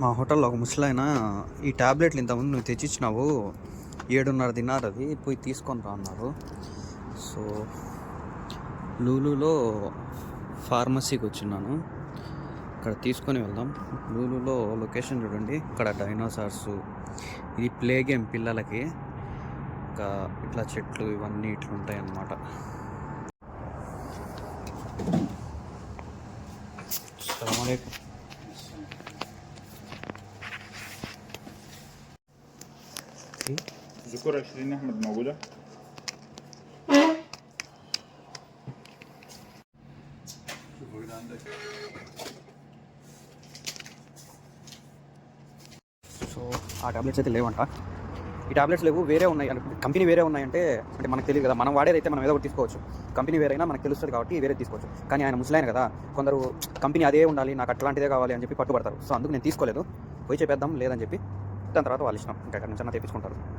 మా హోటల్లో ఒక ముసలాయన ఈ టాబ్లెట్లు ఇంతకుముందు నువ్వు తెచ్చిచ్చినావు ఏడున్నర తిన్నారు అది పోయి తీసుకొని రా అన్నారు. సో లూలులో ఫార్మసీకి వచ్చినాను ఇక్కడ తీసుకొని వెళ్దాం. లూలులో లొకేషన్ చూడండి. ఇక్కడ డైనోసార్స్ ఇది ప్లే గేమ్ పిల్లలకి. ఇంకా ఇట్లా చెట్లు ఇవన్నీ ఇట్లా ఉంటాయి అన్నమాట అస్సలం ذكور 20 احمد موجوده సో ఆ టాబ్లెట్స్ అయితే లేవంట ఈ టాబ్లెట్స్ లేవు వేరే ఉన్నాయి అంటే కంపెనీ వేరే ఉన్నాయంటే అంటే మనకు తెలియదు కదా మనం వాడేదైతే మనం ఏదో ఒకటి తీసుకోవచ్చు కంపెనీ వేరైనా మనకు తెలుస్తుంది కాబట్టి వేరే తీసుకోవచ్చు కానీ ఆయన ముసలాయన కదా కొందరు కంపెనీ అదే ఉండాలి నాకు అట్లాంటిదే కావాలి అని చెప్పి పట్టుబడతారు సో అందుకు నేను తీసుకోలేదు పోయి చెప్పేద్దాం లేదని చెప్పి దాని తర్వాత వాళ్ళు ఇష్టం. ఇంకా ఎక్కడి నుంచి అన్న తెప్పించుకుంటారు.